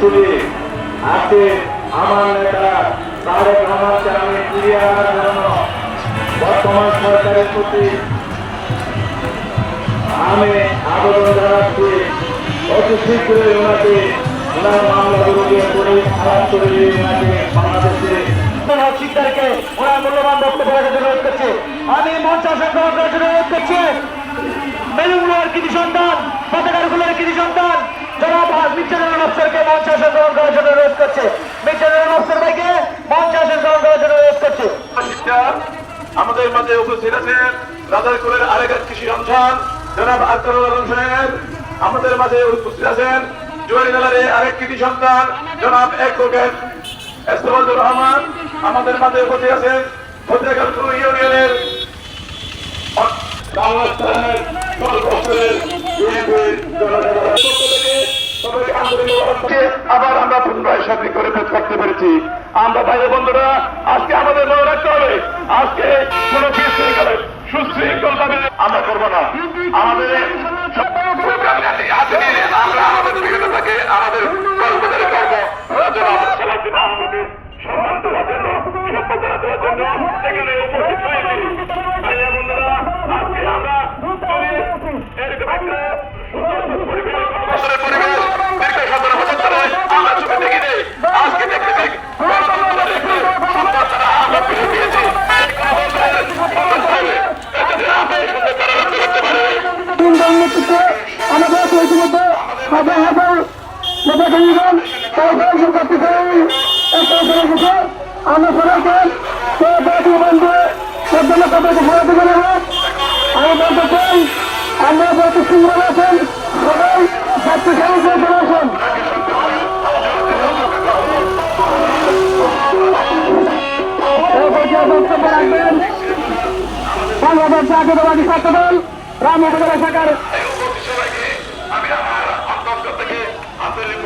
তুলে আজকে আমার নেতা তারেক রহমানকে আমি ফিরিয়ে আনার জন্য বর্তমান সরকারের প্রতি আমি আবেদন জানাচ্ছি, অতি শীঘ্রই ওনাকে ওনার মামলাগুলোকে করে খারাপ করে দিয়ে ওনাকে বাংলাদেশে মূল্যবান বক্তব্য করছি। আমি মঞ্চ আসন গ্রহণ করার জন্য অনুরোধ করছি। সন্তান, পতাকারগুলোর সন্তান অফসরকে করছে। আমাদের মাঝে উপস্থিত আছেন রাজারকুলের আরেক কৃষি সন্তান, জনাব আক্তারুল অ্যাডভোকেট এস্তফাজুর রহমান। আমাদের মাঝে উপস্থিত আছেন ফতেগালপুর ইউনিয়নের বাংলাদেশ পুনরায় করে পেট করতে পেরেছি। আমরা ভাই বন্ধুরা, আজকে আমাদের মনে রাখতে হবে। আজকে কোন বিশৃঙ্খলে, সুশৃঙ্খল ভাবে আমরা করব না। আমাদের হাজার নেতাকর্মীগণ করতেছে একটা গেছে আমরা সবাইকে সহযোগী বন্ধু সজ্জন তাদেরকে ঘোরাতে পারে আমি বলতে চাই আমরা যত সুন্দর আছেন আমি আমার অন্তর থেকে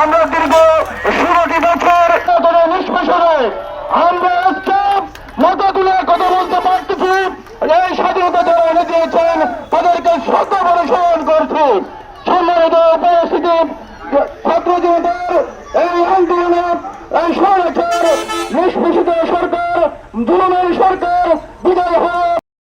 আমরা দীর্ঘ ষোলোটি বছর নিষ্পেষণে আমরা আজকে কথা বলতে পারতেছি। এই স্বাধীনতা যারা এনে দিয়েছেন, তাদেরকে বড় স্মরণ করছি। সম্মানিত উপস্থিতি, ছাত্র জনতার এই আন্দোলনে এই সরকার নিষ্পেষিত সরকার